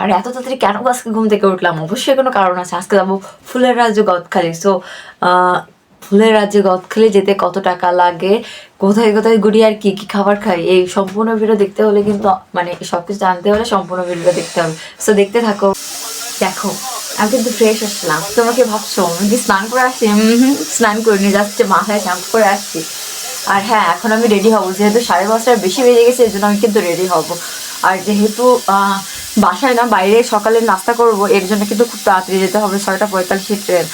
আর এত তাড়াতাড়ি কেন আজকে ঘুম থেকে উঠলাম? অবশ্যই কোনো কারণ আছে। আজকে যাব ফুলের রাজ্য গদখালি। সো ফুলের রাজ্যে গদখালি যেতে কত টাকা লাগে? কোথায় কোথায় ঘুরি আর কি কি খাবার খাই? এই সম্পূর্ণ ভিডিও দেখতে হলে কিন্তু মানে সব কিছু জানতে হলে সম্পূর্ণ ভিডিও দেখতে হবে। সো দেখতে থাকো। দেখো, আমি কিন্তু ফ্রেশ আসলাম। তোমাকে ভাবছ, আমি স্নান করে আসছি স্নান করিনি জাস্ট মাথায় শ্যাম্পু করে আসছি। আর হ্যাঁ এখন আমি রেডি হব। যেহেতু সাড়ে পাঁচটার বেশি বেজে গেছে এই জন্য আমি কিন্তু রেডি হব। আর যেহেতু বাসায় না বাইরে সকালে নাস্তা করব এর জন্য কিন্তু খুব তাড়াতাড়ি যেতে হবে ছয়টা পঁয়তাল্লিশে ট্রেন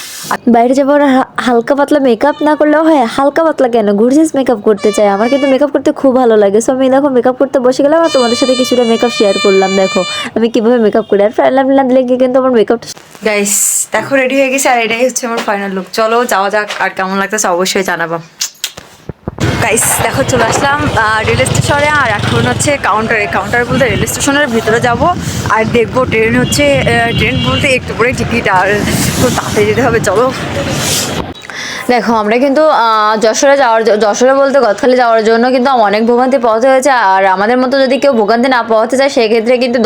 বাইরে যাবার হালকা পাতলা মেকআপ না করলেও হয় হালকা পাতলা কেন? ঘুরছিস মেকআপ করতে চাই। আমার কিন্তু মেকআপ করতে খুব ভালো লাগে। সো আমি দেখো মেকআপ করতে বসে গেলাম আর তোমাদের সাথে কিছুটা মেকআপ শেয়ার করলাম দেখো। আমি কীভাবে মেকআপ করি? আর ফাইনাল দিলে গিয়ে কিন্তু আমার মেকআপটা গাইস দেখো রেডি হয়ে গেছে আর এটাই হচ্ছে আমার ফাইনাল লুক চলো যাওয়া যাক আর কেমন লাগতেছে অবশ্যই জানাব। গাইস দেখো, চলে আসলাম রেল স্টেশনে আর এখন হচ্ছে কাউন্টারে কাউন্টার বলতে রেল স্টেশনের ভিতরে যাব, আর দেখব ট্রেন হচ্ছে ট্রেন বলতে একটু করে টিকিট আর খুব তাড়াতাড়ি যেতে হবে, চলো। দেখো, আমরা কিন্তু যশোরে যাওয়ার যশোরে বলতে গদখালি যাওয়ার জন্য কিন্তু অনেক ভোগান্তি পথে হয়েছে। আর আমাদের মতো যদি কেউ ভোগান্তি না পৌঁছতে চায় সেক্ষেত্রে কিন্তু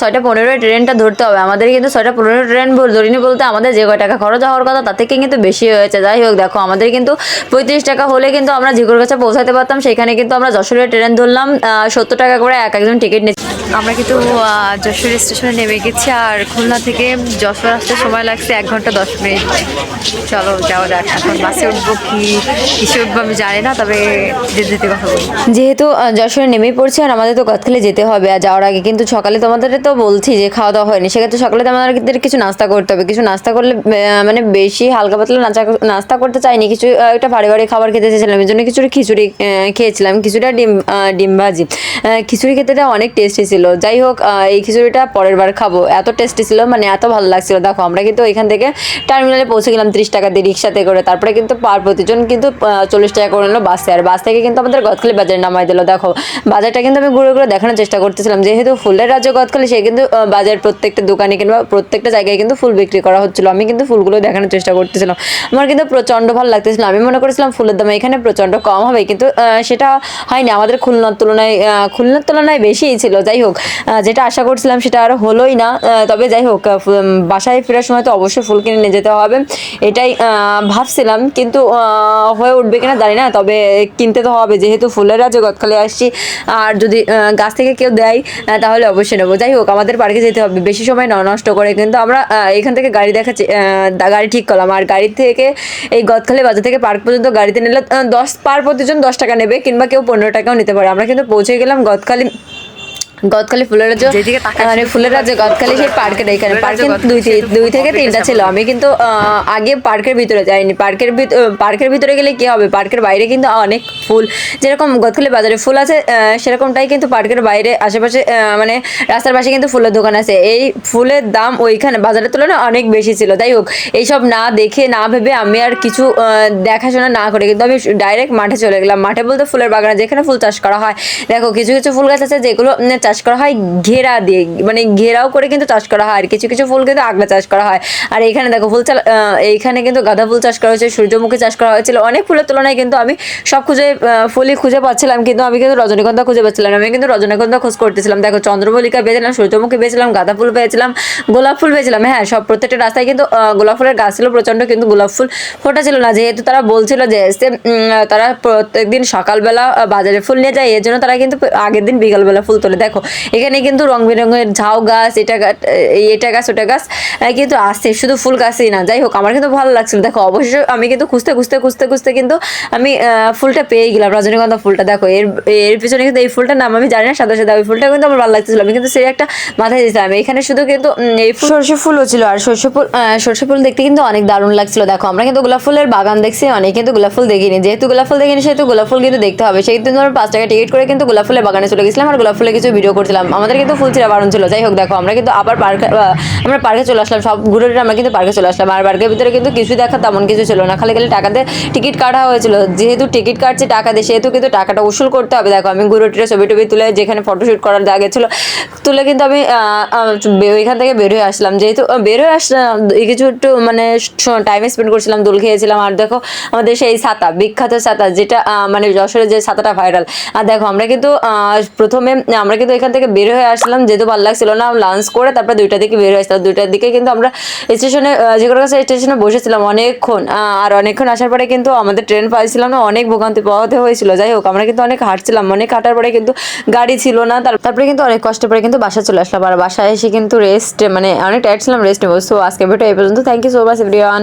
ছয়টা পনেরোই ট্রেনটা ধরতে হবে। আমাদের কিন্তু ছয়টা পনেরো ট্রেন ধরিনি বলতে আমাদের যে কয় টাকা খরচ হওয়ার কথা তার থেকে কিন্তু বেশি হয়েছে? যাই হোক, দেখো, আমাদের কিন্তু পঁয়ত্রিশ টাকা হলে কিন্তু আমরা ঝিকর কাছে পৌঁছাতে পারতাম। সেখানে কিন্তু আমরা যশোরের ট্রেন ধরলাম সত্তর টাকা করে এক একজন টিকিট নিচ্ছি। আমরা কিন্তু যশোর স্টেশনে নেমে গেছি, আর খুলনা থেকে যশোর আসতে সময় লাগছে এক ঘণ্টা দশ মিনিট। চলো, যাওয়া যাক, এখন বাসে উঠবো কি? কিসে আমি জানি না, তবে যেতে যেতে কথা বলব। যেহেতু যশোরে নেমেই পড়ছে আর আমাদের তো গদখালি যেতে হবে আর যাওয়ার আগে, কিন্তু সকালে তোমাদের তো বলছি যে খাওয়া দাওয়া হয়নি, সেক্ষেত্রে সকালে তো আমাদের কিছু নাস্তা করতে হবে। কিছু নাস্তা করলে মানে বেশি হালকা পাতলা নাস্তা করতে চাইনি, কিছু একটা ভারী ভারী খাবার খেতে চেয়েছিলাম এই জন্য কিছুটা খিচুড়ি খেয়েছিলাম। কিছুটা ডিম ডিম ভাজি। খিচুড়ি খেতে অনেক টেস্টি ছিল। যাই হোক এই খিচুড়িটা পরের বার খাব। এত টেস্টি ছিল মানে এত ভালো লাগছিল। দেখো, আমরা কিন্তু এখান থেকে টার্মিনালে পৌঁছে গেলাম ত্রিশ টাকা দিয়ে রিক্সাতে করে, তারপরে কিন্তু পার প্রতিজন কিন্তু চল্লিশ টাকা করে নিলো বাসে। আর বাস থেকে কিন্তু আমাদের গদখালি বাজারে নামাই দিল। দেখো, বাজারটা কিন্তু আমি ঘুরে ঘুরে দেখানোর চেষ্টা করতেছিলাম। যেহেতু ফুলের রাজ্য গদখালি, সে কিন্তু বাজার প্রত্যেকটা দোকানে কিংবা প্রত্যেকটা জায়গায় কিন্তু ফুল বিক্রি করা হচ্ছিল। আমি কিন্তু ফুলগুলো দেখানোর চেষ্টা করতেছিলাম। আমার কিন্তু প্রচণ্ড ভালো লাগতেছিল। আমি মনে করেছিলাম ফুলের দাম এখানে প্রচণ্ড কম হবে, কিন্তু সেটা হয়নি। আমাদের খুলনার তুলনায় খুলনার তুলনায় বেশিই ছিল। যাই হোক যেটা আশা করছিলাম সেটা আর হলোই না। তবে যাই হোক বাসায় ফেরার সময় তো অবশ্যই ফুল কিনে নিয়ে যেতে হবে। এটাই ভাবছিলাম। কিন্তু হয়ে উঠবে কিনা জানি না, তবে কিনতে তো হবে। যেহেতু ফুলের রাজ্যে গতকালে আসছি, আর যদি গাছ থেকে কেউ দেয় তাহলে অবশ্যই নেব। যাই হোক, আমাদের পার্কে যেতে হবে, বেশি সময় ন- নষ্ট করে, কিন্তু আমরা এখান থেকে গাড়ি দেখাচ্ছি গাড়ি ঠিক করলাম। আর গাড়ি থেকে, এই গদখালি বাজার থেকে পার্ক পর্যন্ত গাড়িতে নিলে দশ, পার প্রতিজন দশ টাকা নেবে, কিংবা কেউ পনেরো টাকাও নিতে পারে। আমরা কিন্তু পৌঁছে গেলাম গদখালি গদখালি ফুলের রাজ্য মানে ফুলের রাজ্য গদখালি সেই পার্কের এখানে পার্কে দুই দুই থেকে তিনটা ছিল আমি কিন্তু আগে পার্কের ভিতরে যাইনি। পার্কের পার্কের ভিতরে গেলে কি হবে? পার্কের বাইরে কিন্তু অনেক ফুল। যেরকম গদখালি বাজারে ফুল আছে সেরকমটাই কিন্তু পার্কের বাইরে আশেপাশে মানে রাস্তার পাশে কিন্তু ফুলের দোকান আছে। এই ফুলের দাম ওইখানে বাজারের তুলনায় অনেক বেশি ছিল। যাই হোক এইসব না দেখে না ভেবে আমি আর কিছু দেখাশোনা না করে কিন্তু আমি ডাইরেক্ট মাঠে চলে গেলাম। মাঠে বলতে ফুলের বাগানে যেখানে ফুল চাষ করা হয়। দেখো কিছু কিছু ফুল গাছ আছে যেগুলো উম, চাষ করা হয়, ঘেরা দিয়ে মানে ঘেরাও করে কিন্তু চাষ করা হয়। আর কিছু কিছু ফুল কিন্তু আগলা চাষ করা হয়। আর এইখানে দেখো, ফুল এইখানে কিন্তু গাঁদা ফুল চাষ করা হয়েছে, সূর্যমুখী চাষ করা হয়েছিল। অনেক ফুলের তুলনায় কিন্তু আমি সব খুঁজে ফুলই খুঁজে পাচ্ছিলাম। কিন্তু আমি কিন্তু রজনীগন্ধা খুঁজে পাচ্ছিলাম। আমি কিন্তু রজনীগন্ধা খোঁজ করতেছিলাম। দেখো, চন্দ্রমল্লিকা পেয়েছিলাম, সূর্যমুখী পেয়েছিলাম, গাঁদা ফুল পেয়েছিলাম, গোলাপ ফুল পেয়েছিলাম। হ্যাঁ সব প্রত্যেকটা রাস্তায় কিন্তু গোলাপ ফুলের গাছ ছিল, প্রচণ্ড কিন্তু গোলাপ ফুল ফোটা ছিল না। যেহেতু তারা বলছিল যে তারা প্রত্যেকদিন সকালবেলা বাজারে ফুল নিয়ে যায়, এর জন্য তারা কিন্তু আগের দিন বিকালবেলা ফুল তোলে। দেখো এখানে কিন্তু রং বেরঙের ঝাউ গাছ, এটা গাছ এটা গাছ, ওটা গাছ কিন্তু আসছে শুধু ফুল গাছই না। যাই হোক, আমার কিন্তু ভালো লাগছিল। দেখো অবশ্যই আমি কিন্তু খুঁজতে খুঁজতে খুঁজতে খুঁজতে কিন্তু আমি ফুলটা পেয়ে গেলাম। রজনীগন্ধা ফুলটা, দেখো, এর এর পিছনে কিন্তু এই ফুলটার নাম আমি জানি না, সাদা সাদা, ওই ফুলটা কিন্তু আমার ভালো লাগতেছিল আমি কিন্তু সেই একটা মাথায় দিয়েছিলাম। এখানে শুধু কিন্তু এই ফুল সর্ষে ফুলও ছিল। আর সর্ষে ফুল সর্ষে ফুল দেখতে কিন্তু অনেক দারুণ লাগছিল। দেখো, আমরা কিন্তু গোলাপ ফুলের বাগান দেখছি, অনেক কিন্তু গোলাপ ফুল দেখিনি। যেহেতু গোলাপ ফুল দেখিনি, সেহেতু গোলাপ ফুল কিন্তু দেখতে হবে। সেই দিন আমরা পাঁচ টাকা টিকিট করে কিন্তু গোলাপ ফুলের বাগানে চলে গেছিলাম। আর গোলাপ ফুলের কিছু ভিডিও করছিলাম। আমাদের কিন্তু ফুল ছিঁড়া বারণ ছিল। যাই হোক, দেখো, আমরা কিন্তু আবার পার্কে আমরা পার্কে চলে আসলাম। সব ঘুরে আমরা কিন্তু পার্কে চলে আসলাম। আর পার্কের ভিতরে কিন্তু কিছু দেখা তেমন কিছু ছিল না। খালি খালি টাকাতে টিকিট কাটা হয়েছিল। যেহেতু টিকিট কাটছে টাকা দিয়ে, সেহেতু কিন্তু টাকাটা উসুল করতে হবে। দেখো, আমি ঘুরে টুরে ছবি টবি তুলে যেখানে ফটোশ্যুট করার জায়গা ছিল, তুলে কিন্তু আমি ওইখান থেকে বের হয়ে আসলাম। যেহেতু বের হয়ে আসলাম কিছু একটু মানে টাইম স্পেন্ড করছিলাম, দোল খেয়েছিলাম। আর দেখো, আমাদের সেই ছাতা, বিখ্যাত ছাতা, যেটা মানে যশোরের যে ছাতাটা ভাইরাল আর দেখো, আমরা কিন্তু প্রথমে, আমরা কিন্তু এখানে থেকে বের হয়ে আসলাম, যেহেতু ভালো লাগছিল না লাঞ্চ করে তারপর দুইটার দিকে বের হয়ে আসলাম। দুইটার দিকে কিন্তু আমরা স্টেশনে যে কোনো কাছে স্টেশনে বসেছিলাম অনেকক্ষণ। আর অনেকক্ষণ আসার পরে কিন্তু আমাদের ট্রেন পাইছিলাম না, অনেক ভোগান্তি পাওয়াতে হয়েছিল। যাই হোক, আমরা কিন্তু অনেক হাঁটছিলাম, অনেক হাঁটার পরে কিন্তু গাড়ি ছিল না। তারপরে কিন্তু অনেক কষ্ট পরে কিন্তু বাসা চলে আসলাম। আর বাসায় এসে কিন্তু রেস্ট মানে অনেক টায়ার্ড ছিলাম রেস্ট নেব সো আজকে ভিডিও এই পর্যন্ত। Thank you so much everyone